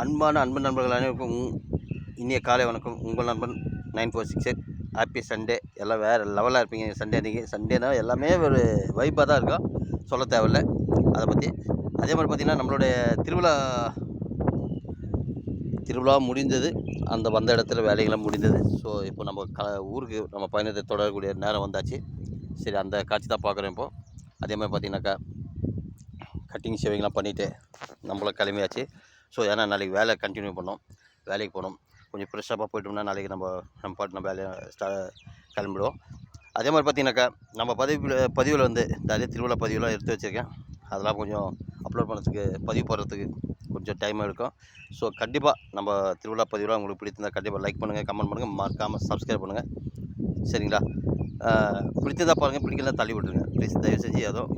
அன்பான அன்பு நண்பர்கள் அனைவருக்கும் உங்- இனிய காலை வணக்கம். உங்கள் நண்பன் nine four six eight. Happy Sunday எல்லாம் வேறு லெவலாக இருப்பீங்க. சண்டே அன்றைக்கி சண்டேனா எல்லாமே ஒரு வைப்பாக தான் இருக்கும். சொல்ல தேவையில்ல. அதை பற்றி அதே மாதிரி பார்த்திங்கன்னா நம்மளுடைய திருவிழா திருவிழா முடிந்தது. அந்த வந்த இடத்துல வேலைகள்லாம் முடிந்தது. ஸோ இப்போ நம்ம க ஊருக்கு நம்ம பயணத்தை தொடரக்கூடிய நேரம் வந்தாச்சு. சரி அந்த காட்சி தான் பார்க்குறோம் இப்போது அதே மாதிரி பார்த்திங்கனாக்கா கட்டிங் ஷேவிங்லாம் பண்ணிவிட்டு நம்மளும் கிளம்பியாச்சு. ஸோ ஏன்னா நாளைக்கு வேலை கண்டினியூ பண்ணோம். வேலைக்கு போகணும் கொஞ்சம் ஃப்ரெஷ்ஷாக போயிட்டோம்னா நாளைக்கு நம்ம நம்ம பாட்டு நம்ம வேலையை ஸ்டா கிளம்பிடுவோம். அதே மாதிரி பார்த்தீங்கன்னாக்கா நம்ம பதிவில் பதிவில் வந்து நிறைய திருவிழா பதிவுலாம் எடுத்து வச்சுருக்கேன். அதெல்லாம் கொஞ்சம் அப்லோட் பண்ணுறதுக்கு பதிவு போடுறதுக்கு கொஞ்சம் டைம் எடுக்கும். ஸோ கண்டிப்பாக நம்ம திருவிழா பதிவுலாம் உங்களுக்கு பிடிச்சிருந்தா கண்டிப்பாக லைக் பண்ணுங்கள் கமெண்ட் பண்ணுங்கள் மறக்காமல் சப்ஸ்கிரைப் பண்ணுங்கள் சரிங்களா? பிடிச்சிருந்தா பாருங்கள் பிடிக்கலாம் தள்ளி விட்டுருங்க. ப்ளீஸ் தயவு செஞ்சு அதுவும்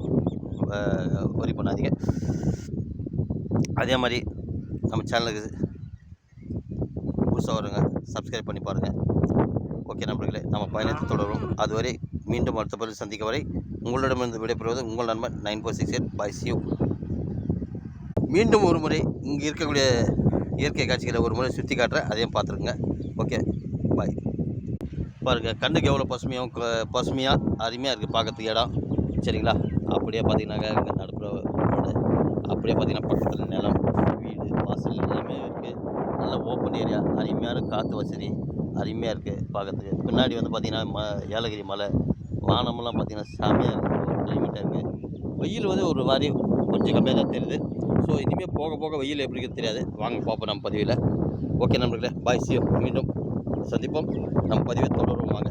வரி பண்ணாதீங்க. அதே மாதிரி நம்ம சேனலுக்கு புதுசாக வருங்க சப்ஸ்கிரைப் பண்ணி பாருங்கள் ஓகே நண்பர்களே நம்ம பயணத்தை தொடரும். அதுவரை மீண்டும் அடுத்த பதில் சந்திக்க வரை உங்களிடமிருந்து விடைபெறுவது உங்கள் நண்பன் nine four six eight bye see you. மீண்டும் ஒரு முறை இங்கே இருக்கக்கூடிய இயற்கை காட்சிகளை ஒரு முறை சுற்றி காட்டுறேன் அதையும் பார்த்துருங்க ஓகே பாய் பாருங்கள் கண்ணுக்கு எவ்வளோ பசுமையாகவும் பசுமையாக அருமையாக இருக்குது பார்க்கறதுக்கு இடம். சரிங்களா? அப்படியே பார்த்தீங்கன்னாக்கா இங்கே நடுப்புற அப்படியே பார்த்தீங்கன்னா பக்கத்தில் நிலம் வீடு வாசல் எல்லாமே இருக்குது நல்ல ஓப்பன் ஏரியா அருமையான காற்று வசதி அருமையாக இருக்குது பார்க்கறதுக்கு. பின்னாடி வந்து பார்த்திங்கன்னா ம ஏலகிரி மலை வானமெல்லாம் பார்த்திங்கன்னா சாமியாக இருக்குது கிளைமேட்டாக இருக்குது வெயில் வந்து ஒரு மாதிரி கொஞ்சம் கம்மியாக தான் தெரியுது. ஸோ இனிமேல் போக போக வெயில் எப்படி இருக்குது தெரியாது. வாங்க பார்ப்போம் நம்ம பதிவில். ஓகே நண்பர்களே பாய் சியோ மீண்டும் சந்திப்போம். நம்ம பதிவை தொடருவோம். வாங்க.